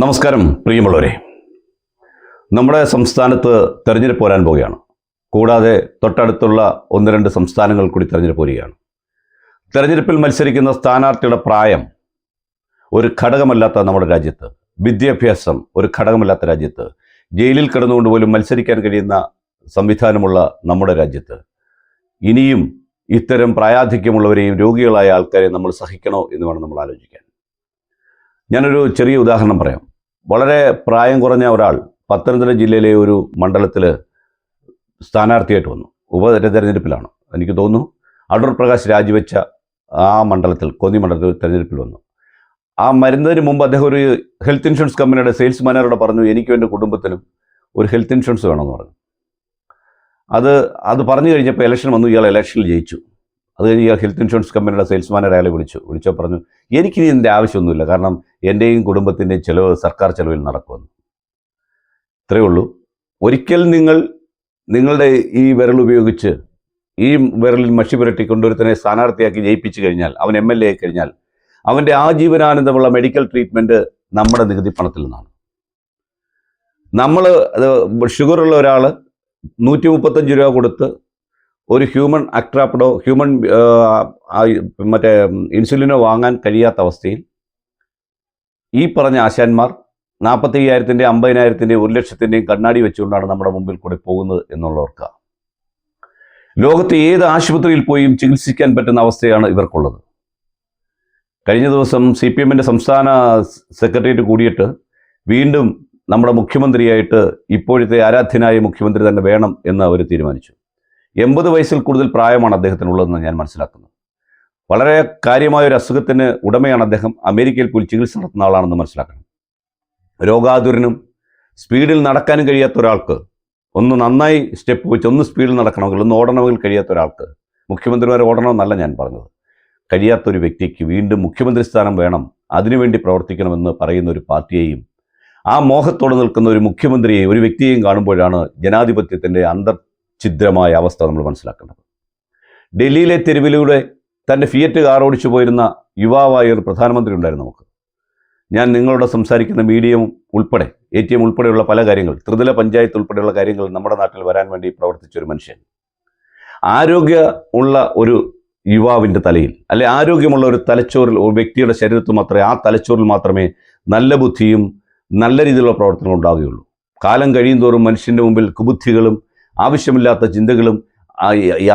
നമസ്കാരം പ്രിയമുള്ളവരെ. നമ്മുടെ സംസ്ഥാനത്ത് തെരഞ്ഞെടുപ്പ് വരാൻ പോവുകയാണ്. കൂടാതെ തൊട്ടടുത്തുള്ള ഒന്ന് രണ്ട് സംസ്ഥാനങ്ങൾ കൂടി തെരഞ്ഞെടുപ്പ് വരികയാണ്. തെരഞ്ഞെടുപ്പിൽ മത്സരിക്കുന്ന സ്ഥാനാർത്ഥിയുടെ പ്രായം ഒരു ഘടകമല്ലാത്ത നമ്മുടെ രാജ്യത്ത്. വിദ്യാഭ്യാസം ഒരു ഘടകമല്ലാത്ത രാജ്യത്ത്. ജയിലിൽ കിടന്നുകൊണ്ട് പോലും മത്സരിക്കാൻ കഴിയുന്ന സംവിധാനമുള്ള നമ്മുടെ രാജ്യത്ത്. ഇനിയും ഇത്തരം പ്രായാധിക്യമുള്ളവരെയും രോഗികളായ ആൾക്കാരെ നമ്മൾ സഹിക്കണോ എന്ന് വേണം നമ്മൾ ആലോചിക്കാൻ. ഞാനൊരു ചെറിയ ഉദാഹരണം പറയാം. വളരെ പ്രായം കുറഞ്ഞ ഒരാൾ പത്തനംതിട്ട ജില്ലയിലെ ഒരു മണ്ഡലത്തിൽ സ്ഥാനാർത്ഥിയായിട്ട് വന്നു. ഉപതെരഞ്ഞെടുപ്പിലാണ് എനിക്ക് തോന്നുന്നു അടൂർ പ്രകാശ് രാജിവെച്ച ആ മണ്ഡലത്തിൽ കോന്നി മണ്ഡലത്തിൽ തെരഞ്ഞെടുപ്പിൽ വന്നു. ആ മരുന്നതിന് മുമ്പ് അദ്ദേഹം ഒരു ഹെൽത്ത് ഇൻഷുറൻസ് കമ്പനിയുടെ സെയിൽസ് മാനേജറോട് പറഞ്ഞു എനിക്കും എന്റെ കുടുംബത്തിനും ഒരു ഹെൽത്ത് ഇൻഷുറൻസ് വേണമെന്ന് പറഞ്ഞു. അത് അത് പറഞ്ഞു കഴിഞ്ഞപ്പോൾ ഇലക്ഷൻ വന്നു ഇയാൾ ഇലക്ഷനിൽ ജയിച്ചു. അത് കഴിഞ്ഞ് ഹെൽത്ത് ഇൻഷുറൻസ് കമ്പനിയുടെ സെയിൽസ്മാൻ ഒരാളെ വിളിച്ചു. വിളിച്ചോ പറഞ്ഞു എനിക്കിനി ഇതിന്റെ ആവശ്യമൊന്നുമില്ല. കാരണം എന്റെയും കുടുംബത്തിന്റെയും ചിലവ് സർക്കാർ ചിലവിൽ നടക്കുമെന്ന്. ഇത്രയേ ഉള്ളൂ. ഒരിക്കൽ നിങ്ങൾ നിങ്ങളുടെ ഈ വിരൽ ഉപയോഗിച്ച് ഈ വിരലിൽ മഷി പുരട്ടി കൊണ്ടൊരുത്തനെ സ്ഥാനാർത്ഥിയാക്കി ജയിപ്പിച്ചു കഴിഞ്ഞാൽ അവൻ എം എൽ എ ആയി കഴിഞ്ഞാൽ അവന്റെ ആജീവനാനന്ദമുള്ള മെഡിക്കൽ ട്രീറ്റ്മെന്റ് നമ്മുടെ നികുതി പണത്തിൽ നിന്നാണ്. നമ്മൾ ഷുഗറുള്ള ഒരാൾ നൂറ്റി മുപ്പത്തഞ്ച് രൂപ കൊടുത്ത് ഒരു ഹ്യൂമൻ ആ, ആ, മറ്റേ ഇൻസുലിനോ വാങ്ങാൻ കഴിയാത്ത അവസ്ഥയിൽ ഈ പറഞ്ഞ ആശാന്മാർ നാൽപ്പത്തി അയ്യായിരത്തിന്റെ അമ്പതിനായിരത്തിന്റെയും ഒരു ലക്ഷത്തിന്റെയും കണ്ണാടി വെച്ചുകൊണ്ടാണ് നമ്മുടെ മുമ്പിൽ കൂടെ പോകുന്നത് എന്നുള്ളവർക്ക്. ലോകത്തെ ഏത് ആശുപത്രിയിൽ പോയും ചികിത്സിക്കാൻ പറ്റുന്ന അവസ്ഥയാണ് ഇവർക്കുള്ളത്. കഴിഞ്ഞ ദിവസം സി പി എമ്മിന്റെ സംസ്ഥാന സെക്രട്ടേറിയറ്റ് കൂടിയിട്ട് വീണ്ടും നമ്മുടെ മുഖ്യമന്ത്രിയായിട്ട് ഇപ്പോഴത്തെ ആരാധ്യനായ മുഖ്യമന്ത്രി തന്നെ വേണം എന്ന് അവർ തീരുമാനിച്ചു. എൺപത് വയസ്സിൽ കൂടുതൽ പ്രായമാണ് അദ്ദേഹത്തിനുള്ളതെന്ന് ഞാൻ മനസ്സിലാക്കുന്നു. വളരെ കാര്യമായ ഒരു അസുഖത്തിന് ഉടമയാണ് അദ്ദേഹം. അമേരിക്കയിൽ പോയി ചികിത്സ നടത്തുന്ന ആളാണെന്ന് മനസ്സിലാക്കണം. രോഗാതുരനും സ്പീഡിൽ നടക്കാനും കഴിയാത്ത ഒരാൾക്ക് ഒന്ന് നന്നായി സ്റ്റെപ്പ് വെച്ച് ഒന്ന് സ്പീഡിൽ നടക്കണമെങ്കിൽ ഒന്ന് ഓടണമെങ്കിൽ കഴിയാത്ത ഒരാൾക്ക് മുഖ്യമന്ത്രിമാരെ ഓടണമെന്നല്ല ഞാൻ പറഞ്ഞത്. കഴിയാത്ത ഒരു വ്യക്തിക്ക് വീണ്ടും മുഖ്യമന്ത്രി സ്ഥാനം വേണം അതിനുവേണ്ടി പ്രവർത്തിക്കണമെന്ന് പറയുന്ന ഒരു പാർട്ടിയെയും ആ മോഹത്തോടെ നിൽക്കുന്ന ഒരു മുഖ്യമന്ത്രിയെ ഒരു വ്യക്തിയെയും കാണുമ്പോഴാണ് ജനാധിപത്യത്തിന്റെ അന്തർഛിദ്രമായ അവസ്ഥ നമ്മൾ മനസ്സിലാക്കേണ്ടത്. ഡൽഹിയിലെ തെരുവിലൂടെ തന്റെ ഫിയറ്റ് കാർ ഓടിച്ചു പോയിരുന്ന യുവാവായ ഒരു പ്രധാനമന്ത്രി ഉണ്ടായിരുന്നു നമുക്ക്. ഞാൻ നിങ്ങളോട് സംസാരിക്കുന്ന മീഡിയം ഉൾപ്പെടെ എ ടി എം ഉൾപ്പെടെയുള്ള പല കാര്യങ്ങൾ ത്രിതല പഞ്ചായത്ത് ഉൾപ്പെടെയുള്ള കാര്യങ്ങൾ നമ്മുടെ നാട്ടിൽ വരാൻ വേണ്ടി പ്രവർത്തിച്ച ഒരു മനുഷ്യൻ. ആരോഗ്യ ഉള്ള ഒരു യുവാവിന്റെ തലയിൽ അല്ലെ ആരോഗ്യമുള്ള ഒരു തലച്ചോറിൽ ഒരു വ്യക്തിയുടെ ശരീരത്തിൽ മാത്രമേ ആ തലച്ചോറിൽ മാത്രമേ നല്ല ബുദ്ധിയും നല്ല രീതിയിലുള്ള പ്രവർത്തനങ്ങൾ ഉണ്ടാവുകയുള്ളൂ. കാലം കഴിയും തോറും മനുഷ്യന്റെ മുമ്പിൽ കുബുദ്ധികളും ആവശ്യമില്ലാത്ത ചിന്തകളും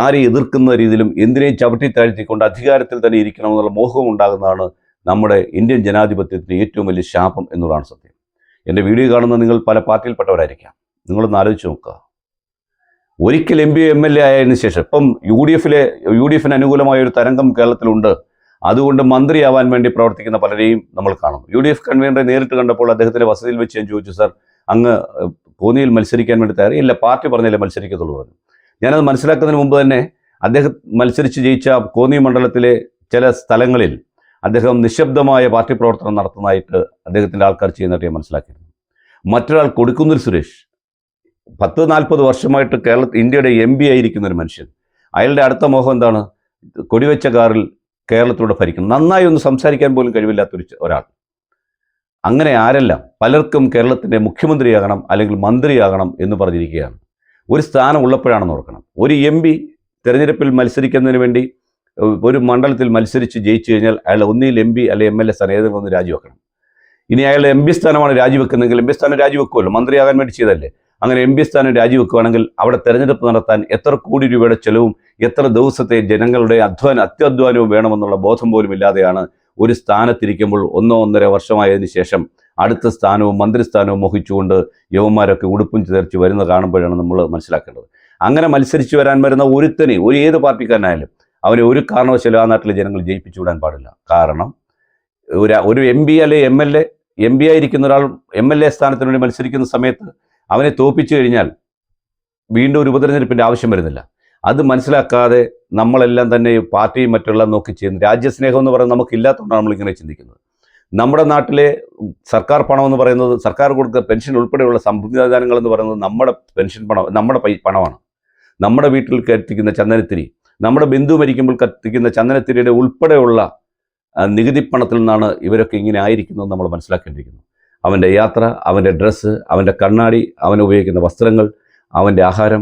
ആരെ എതിർക്കുന്ന രീതിയിലും എന്തിനേയും ചവിട്ടി താഴ്ത്തിക്കൊണ്ട് അധികാരത്തിൽ തന്നെ ഇരിക്കണമെന്നുള്ള മോഹവും ഉണ്ടാകുന്നതാണ് നമ്മുടെ ഇന്ത്യൻ ജനാധിപത്യത്തിന്റെ ഏറ്റവും വലിയ ശാപം എന്നുള്ളതാണ് സത്യം. എന്റെ വീഡിയോ കാണുന്ന നിങ്ങൾ പല പാർട്ടിയിൽപ്പെട്ടവരായിരിക്കാം. നിങ്ങളൊന്ന് ആലോചിച്ച് നോക്കുക. ഒരിക്കൽ M P M L A ആയതിനു ശേഷം ഇപ്പം യു ഡി എഫിലെ യു ഡി എഫിന് അനുകൂലമായ ഒരു തരംഗം കേരളത്തിലുണ്ട്. അതുകൊണ്ട് മന്ത്രിയാവാൻ വേണ്ടി പ്രവർത്തിക്കുന്ന പലരെയും നമ്മൾ കാണും യു ഡി എഫ് കൺവീനറെ നേരിട്ട് കണ്ടപ്പോൾ അദ്ദേഹത്തിന്റെ വസതിയിൽ വെച്ച് ഞാൻ ചോദിച്ചു സാർ അങ്ങ് കോന്നിയിൽ മത്സരിക്കാൻ വേണ്ടി തയ്യാറി ഇല്ല പാർട്ടി പറഞ്ഞല്ലേ മത്സരിക്കത്തുള്ളൂ പറഞ്ഞു ഞാനത് മനസ്സിലാക്കുന്നതിന് മുമ്പ് തന്നെ അദ്ദേഹം മത്സരിച്ച് ജയിച്ച കോന്നി മണ്ഡലത്തിലെ ചില സ്ഥലങ്ങളിൽ അദ്ദേഹം നിശബ്ദമായ പാർട്ടി പ്രവർത്തനം നടത്തുന്നതായിട്ട് അദ്ദേഹത്തിന്റെ ആൾക്കാർ ചെയ്യുന്നതായിട്ട് ഞാൻ മനസ്സിലാക്കിയിരുന്നു. മറ്റൊരാൾ കൊടുക്കുന്നിൽ സുരേഷ് പത്ത് നാൽപ്പത് വർഷമായിട്ട് കേരള ഇന്ത്യയുടെ എം പി ആയിരിക്കുന്ന ഒരു മനുഷ്യൻ. അയാളുടെ അടുത്ത മോഹം എന്താണ്? കൊടിവെച്ച കാറിൽ കേരളത്തിലൂടെ ഭരിക്കണം. നന്നായി ഒന്ന് സംസാരിക്കാൻ പോലും കഴിവില്ലാത്തൊരു ഒരാൾ. അങ്ങനെ ആരെല്ലാം. പലർക്കും കേരളത്തിന്റെ മുഖ്യമന്ത്രിയാകണം അല്ലെങ്കിൽ മന്ത്രിയാകണം എന്ന് പറഞ്ഞിരിക്കുകയാണ്. ഒരു സ്ഥാനം ഉള്ളപ്പോഴാണെന്ന് ഓർക്കണം. ഒരു എം പി തെരഞ്ഞെടുപ്പിൽ മത്സരിക്കുന്നതിന് വേണ്ടി ഒരു മണ്ഡലത്തിൽ മത്സരിച്ച് ജയിച്ചു കഴിഞ്ഞാൽ അയാൾ ഒന്നിൽ എം പി അല്ലെങ്കിൽ എം എൽ എ സ്ഥാനം ഏതെങ്കിലും ഒന്ന് രാജിവെക്കണം. ഇനി അയാൾ എം പി സ്ഥാനമാണ് രാജിവെക്കുന്നതെങ്കിൽ എം പി സ്ഥാനം രാജിവെക്കുമല്ലോ. മന്ത്രിയാകാൻ വേണ്ടി ചെയ്തല്ലേ അങ്ങനെ എം പി സ്ഥാനം രാജിവെക്കുകയാണെങ്കിൽ അവിടെ തെരഞ്ഞെടുപ്പ് നടത്താൻ എത്ര കോടി രൂപയുടെ ചെലവും എത്ര ദിവസത്തെ ജനങ്ങളുടെ അധ്വാന അത്യാധ്വാനവും വേണമെന്നുള്ള ബോധം പോലും ഇല്ലാതെയാണ് ഒരു സ്ഥാനത്തിരിക്കുമ്പോൾ ഒന്നോ ഒന്നര വർഷമായതിനു ശേഷം അടുത്ത സ്ഥാനവും മന്ത്രിസ്ഥാനവും മോഹിച്ചുകൊണ്ട് യവന്മാരൊക്കെ ഉടുപ്പും ചേർച്ച് വരുന്ന കാണുമ്പോഴാണ് നമ്മൾ മനസ്സിലാക്കേണ്ടത്. അങ്ങനെ മത്സരിച്ച് വരാൻ വരുന്ന ഒരുത്തനെ ഒരു ഏത് പാർട്ടിക്കാരനായാലും അവനെ ഒരു കാരണവശാലും ആ നാട്ടിലെ ജനങ്ങൾ ജയിപ്പിച്ചു വിടാൻ പാടില്ല. കാരണം ഒരു ഒരു എം പി അല്ലെ M L A M P ആയിരിക്കുന്ന ഒരാൾ എം എൽ എ സ്ഥാനത്തിന് വേണ്ടി മത്സരിക്കുന്ന സമയത്ത് അവനെ തോപ്പിച്ചു കഴിഞ്ഞാൽ വീണ്ടും ഒരു ഉപതെരഞ്ഞെടുപ്പിന്റെ ആവശ്യം വരുന്നില്ല. അത് മനസ്സിലാക്കാതെ നമ്മളെല്ലാം തന്നെ പാർട്ടിയും മറ്റുള്ള നോക്കി ചെയ്യുന്നു രാജ്യസ്നേഹം എന്ന് പറയുന്നത് നമുക്കില്ലാത്തതുകൊണ്ടാണ് നമ്മളിങ്ങനെ ചിന്തിക്കുന്നത്. നമ്മുടെ നാട്ടിലെ സർക്കാർ പണം എന്ന് പറയുന്നത് സർക്കാർ കൊടുക്കുന്ന പെൻഷൻ ഉൾപ്പെടെയുള്ള സംവിധാനങ്ങൾ എന്ന് പറയുന്നത് നമ്മുടെ പെൻഷൻ പണം നമ്മുടെ പണമാണ്. നമ്മുടെ വീട്ടിൽ കത്തിക്കുന്ന ചന്ദനത്തിരി നമ്മുടെ ബന്ധു മരിക്കുമ്പോൾ കത്തിക്കുന്ന ചന്ദനത്തിരിയുടെ ഉൾപ്പെടെയുള്ള നികുതി പണത്തിൽ നിന്നാണ് ഇവരൊക്കെ ഇങ്ങനെ ആയിരിക്കുന്നത് നമ്മൾ മനസ്സിലാക്കേണ്ടിയിരിക്കുന്നു. അവന്റെ യാത്ര അവന്റെ ഡ്രസ്സ് അവന്റെ കണ്ണാടി അവൻ ഉപയോഗിക്കുന്ന വസ്ത്രങ്ങൾ അവന്റെ ആഹാരം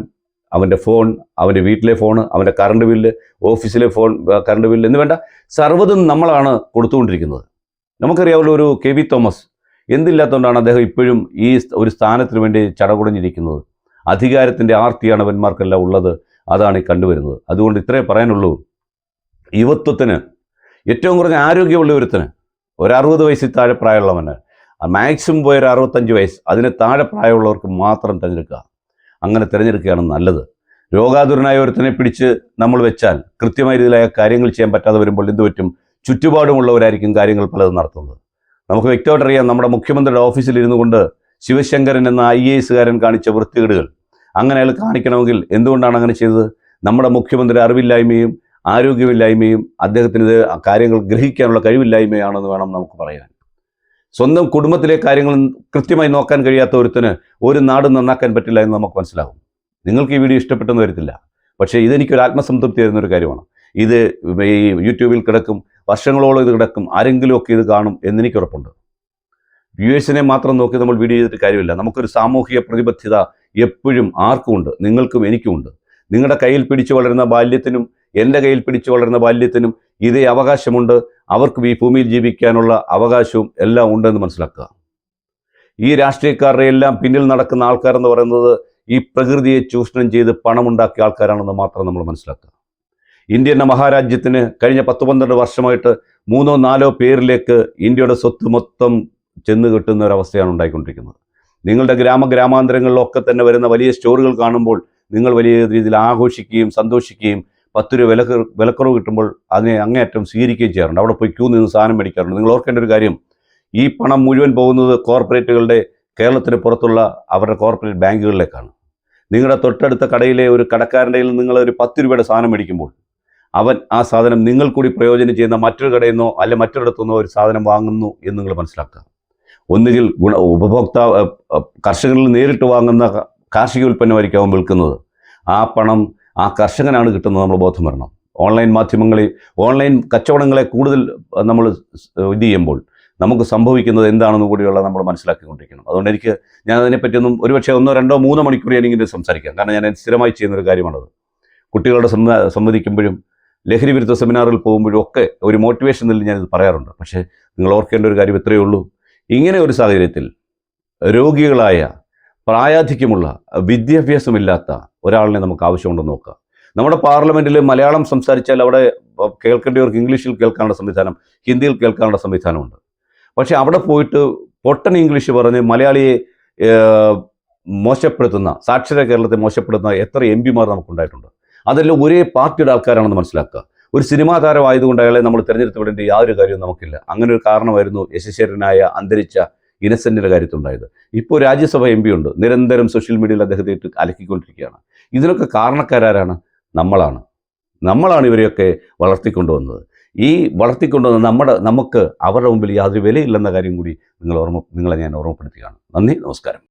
അവന്റെ ഫോൺ അവന്റെ വീട്ടിലെ ഫോൺ അവന്റെ കറണ്ട് ബില്ല് ഓഫീസിലെ ഫോൺ കറണ്ട് ബില്ല് എന്ന് വേണ്ട സർവതും നമ്മളാണ് കൊടുത്തുകൊണ്ടിരിക്കുന്നത്. നമുക്കറിയാവുന്ന ഒരു കെ വി തോമസ് എന്തില്ലാത്തതുകൊണ്ടാണ് അദ്ദേഹം ഇപ്പോഴും ഈ ഒരു സ്ഥാനത്തിന് വേണ്ടി ചടകുടഞ്ഞിരിക്കുന്നത്? അധികാരത്തിന്റെ ആർത്തിയാണ് അവന്മാർക്കെല്ലാം ഉള്ളത് അതാണ് ഈ കണ്ടുവരുന്നത്. അതുകൊണ്ട് ഇത്രേ പറയാനുള്ളൂ. യുവത്വത്തിന് ഏറ്റവും കുറഞ്ഞ ആരോഗ്യമുള്ള ഒരുത്തിന് ഒരു അറുപത് വയസ്സിൽ താഴെ പ്രായമുള്ളവന് മാക്സിമം പോയൊരു അറുപത്തഞ്ച് വയസ്സ് അതിന് താഴെ പ്രായമുള്ളവർക്ക് മാത്രം തിരഞ്ഞെടുക്കുക. അങ്ങനെ തിരഞ്ഞെടുക്കുകയാണ് നല്ലത്. രോഗാതുരനായ ഒരുത്തനെ പിടിച്ച് നമ്മൾ വെച്ചാൽ കൃത്യമായ രീതിയിലായ കാര്യങ്ങൾ ചെയ്യാൻ പറ്റാതെ വരുമ്പോൾ എന്ത് പറ്റും? ചുറ്റുപാടുമുള്ളവരായിരിക്കും കാര്യങ്ങൾ പലതും നടത്തുന്നത്. നമുക്ക് വ്യക്തമായിട്ട് അറിയാം നമ്മുടെ മുഖ്യമന്ത്രിയുടെ ഓഫീസിൽ ഇരുന്നു കൊണ്ട് ശിവശങ്കരൻ എന്ന ഐ എ എസുകാരൻ കാണിച്ച വൃത്തികേടുകൾ. അങ്ങനെ അയാൾ കാണിക്കണമെങ്കിൽ എന്തുകൊണ്ടാണ് അങ്ങനെ ചെയ്തത്? നമ്മുടെ മുഖ്യമന്ത്രി അറിവില്ലായ്മയും ആരോഗ്യമില്ലായ്മയും അദ്ദേഹത്തിന് കാര്യങ്ങൾ ഗ്രഹിക്കാനുള്ള കഴിവില്ലായ്മയാണെന്ന് വേണം നമുക്ക് പറയാൻ. സ്വന്തം കുടുംബത്തിലെ കാര്യങ്ങൾ കൃത്യമായി നോക്കാൻ കഴിയാത്ത ഒരുത്തിന് ഒരു നാട് നന്നാക്കാൻ പറ്റില്ല എന്ന് നമുക്ക് മനസ്സിലാകും. നിങ്ങൾക്ക് ഈ വീഡിയോ ഇഷ്ടപ്പെട്ടെന്ന് വരത്തില്ല. പക്ഷേ ഇതെനിക്കൊരു ആത്മസംതൃപ്തി തരുന്ന ഒരു കാര്യമാണ്. ഇത് ഈ യൂട്യൂബിൽ കിടക്കും വർഷങ്ങളോളം ഇത് കിടക്കും ആരെങ്കിലുമൊക്കെ ഇത് കാണും എന്നെനിക്ക് ഉറപ്പുണ്ട്. വ്യൂവേഴ്സിനെ മാത്രം നോക്കി നമ്മൾ വീഡിയോ ചെയ്തിട്ട് കാര്യമില്ല. നമുക്കൊരു സാമൂഹിക പ്രതിബദ്ധത എപ്പോഴും ആർക്കും ഉണ്ട് നിങ്ങൾക്കും എനിക്കുമുണ്ട് നിങ്ങളുടെ കയ്യിൽ പിടിച്ചു വളരുന്ന ബാല്യത്തിനും എന്റെ കയ്യിൽ പിടിച്ചു വളരുന്ന ബാല്യത്തിനും ഇതേ അവകാശമുണ്ട്. അവർക്കും ഈ ഭൂമിയിൽ ജീവിക്കാനുള്ള അവകാശവും എല്ലാം ഉണ്ടെന്ന് മനസ്സിലാക്കുക. ഈ രാഷ്ട്രീയക്കാരുടെ എല്ലാം പിന്നിൽ നടക്കുന്ന ആൾക്കാരെന്ന് പറയുന്നത് ഈ പ്രകൃതിയെ ചൂഷണം ചെയ്ത് പണമുണ്ടാക്കിയ ആൾക്കാരാണെന്ന് മാത്രം നമ്മൾ മനസ്സിലാക്കുക. ഇന്ത്യ എന്ന മഹാരാജ്യത്തിന് കഴിഞ്ഞ പത്ത് പന്ത്രണ്ട് വർഷമായിട്ട് മൂന്നോ നാലോ പേരിലേക്ക് ഇന്ത്യയുടെ സ്വത്ത് മൊത്തം ചെന്ന് കിട്ടുന്ന ഒരവസ്ഥയാണ് ഉണ്ടായിക്കൊണ്ടിരിക്കുന്നത്. നിങ്ങളുടെ ഗ്രാമ ഗ്രാമാന്തരങ്ങളിലൊക്കെ തന്നെ വരുന്ന വലിയ സ്റ്റോറുകൾ കാണുമ്പോൾ നിങ്ങൾ വലിയ രീതിയിൽ ആഘോഷിക്കുകയും സന്തോഷിക്കുകയും പത്ത് രൂപ വില വിലക്കുറവ് കിട്ടുമ്പോൾ അതിനെ അങ്ങേയറ്റം സ്വീകരിക്കുകയും ചെയ്യാറുണ്ട്. അവിടെ പോയി ക്യൂ നിന്ന് സാധനം മേടിക്കാറുണ്ട്. നിങ്ങൾ ഓർക്കേണ്ട ഒരു കാര്യം ഈ പണം മുഴുവൻ പോകുന്നത് കോർപ്പറേറ്റുകളുടെ കേരളത്തിന് പുറത്തുള്ള അവരുടെ കോർപ്പറേറ്റ് ബാങ്കുകളിലേക്കാണ്. നിങ്ങളുടെ തൊട്ടടുത്ത കടയിലെ ഒരു കടക്കാരന്റെ നിങ്ങൾ ഒരു പത്ത് രൂപയുടെ സാധനം മേടിക്കുമ്പോൾ അവൻ ആ സാധനം നിങ്ങൾ കൂടി പ്രയോജനം ചെയ്യുന്ന മറ്റൊരു കടയിൽ നിന്നോ അല്ലെ മറ്റൊരിടത്തു നിന്നോ ഒരു സാധനം വാങ്ങുന്നു എന്ന് നിങ്ങൾ മനസ്സിലാക്കുക. ഒന്നുകിൽ ഗുണ ഉപഭോക്താവ് കർഷകരിൽ നേരിട്ട് വാങ്ങുന്ന കാർഷിക ഉൽപ്പന്നമായിരിക്കും അവൻ വിൽക്കുന്നത്. ആ പണം ആ കർഷകനാണ് കിട്ടുന്നത് നമ്മൾ ബോധം വരണം. ഓൺലൈൻ മാധ്യമങ്ങളിൽ ഓൺലൈൻ കച്ചവടങ്ങളെ കൂടുതൽ നമ്മൾ ഇത് ചെയ്യുമ്പോൾ നമുക്ക് സംഭവിക്കുന്നത് എന്താണെന്ന് കൂടിയുള്ള നമ്മൾ മനസ്സിലാക്കിക്കൊണ്ടിരിക്കണം. അതുകൊണ്ട് എനിക്ക് ഞാൻ അതിനെപ്പറ്റിയൊന്നും ഒരുപക്ഷെ ഒന്നോ രണ്ടോ മൂന്നോ മണിക്കൂർ ഞാനിങ്ങനെ സംസാരിക്കാം. കാരണം ഞാൻ സ്ഥിരമായി ചെയ്യുന്നൊരു കാര്യമാണത്. കുട്ടികളുടെ സംവ സംവദിക്കുമ്പോഴും ലഹരി വിരുദ്ധ സെമിനാറിൽ പോകുമ്പോഴും ഒക്കെ ഒരു മോട്ടിവേഷൻ നില ഞാനിത് പറയാറുണ്ട്. പക്ഷേ നിങ്ങൾ ഓർക്കേണ്ട ഒരു കാര്യം ഇത്രയേ ഉള്ളൂ. ഇങ്ങനെ ഒരു സാഹചര്യത്തിൽ രോഗികളായ പ്രായാധിക്യമുള്ള വിദ്യാഭ്യാസമില്ലാത്ത ഒരാളിനെ നമുക്ക് ആവശ്യമുണ്ടെന്ന് നോക്കുക നമ്മുടെ പാർലമെന്റിൽ മലയാളം സംസാരിച്ചാൽ അവിടെ കേൾക്കേണ്ടവർക്ക് ഇംഗ്ലീഷിൽ കേൾക്കാനുള്ള സംവിധാനം ഹിന്ദിയിൽ കേൾക്കാനുള്ള സംവിധാനമുണ്ട്. പക്ഷേ അവിടെ പോയിട്ട് പൊട്ടൻ ഇംഗ്ലീഷ് പറഞ്ഞ് മലയാളിയെ മോശപ്പെടുത്തുന്ന സാക്ഷര കേരളത്തെ മോശപ്പെടുത്തുന്ന എത്ര എം പിമാർ നമുക്കുണ്ടായിട്ടുണ്ട്. അതെല്ലാം ഒരേ പാർട്ടിയുടെ ആൾക്കാരാണെന്ന് മനസ്സിലാക്കുക. ഒരു സിനിമാ താരമായതുകൊണ്ട് അയാളെ നമ്മൾ തിരഞ്ഞെടുത്ത് വിടേണ്ട യാതൊരു കാര്യവും നമുക്കില്ല. അങ്ങനെ ഒരു കാരണമായിരുന്നു യശസ്വരനായ അന്തരിച്ച ഇനസെന്റിന്റെ കാര്യത്തിലുണ്ടായത്. ഇപ്പോൾ രാജ്യസഭ എം ഉണ്ട്. നിരന്തരം സോഷ്യൽ മീഡിയയിൽ അദ്ദേഹത്തെ ഇട്ട് അലക്കിക്കൊണ്ടിരിക്കുകയാണ്. ഇതിനൊക്കെ കാരണക്കാരാരാണ്? നമ്മളാണ്. നമ്മളാണ് ഇവരെയൊക്കെ വളർത്തിക്കൊണ്ടുവന്നത്. ഈ വളർത്തിക്കൊണ്ടുവന്ന നമ്മുടെ നമുക്ക് അവരുടെ മുമ്പിൽ യാതൊരു വിലയില്ലെന്ന കാര്യം കൂടി നിങ്ങൾ ഓർമ്മ നിങ്ങളെ ഞാൻ ഓർമ്മപ്പെടുത്തുകയാണ്. നന്ദി നമസ്കാരം.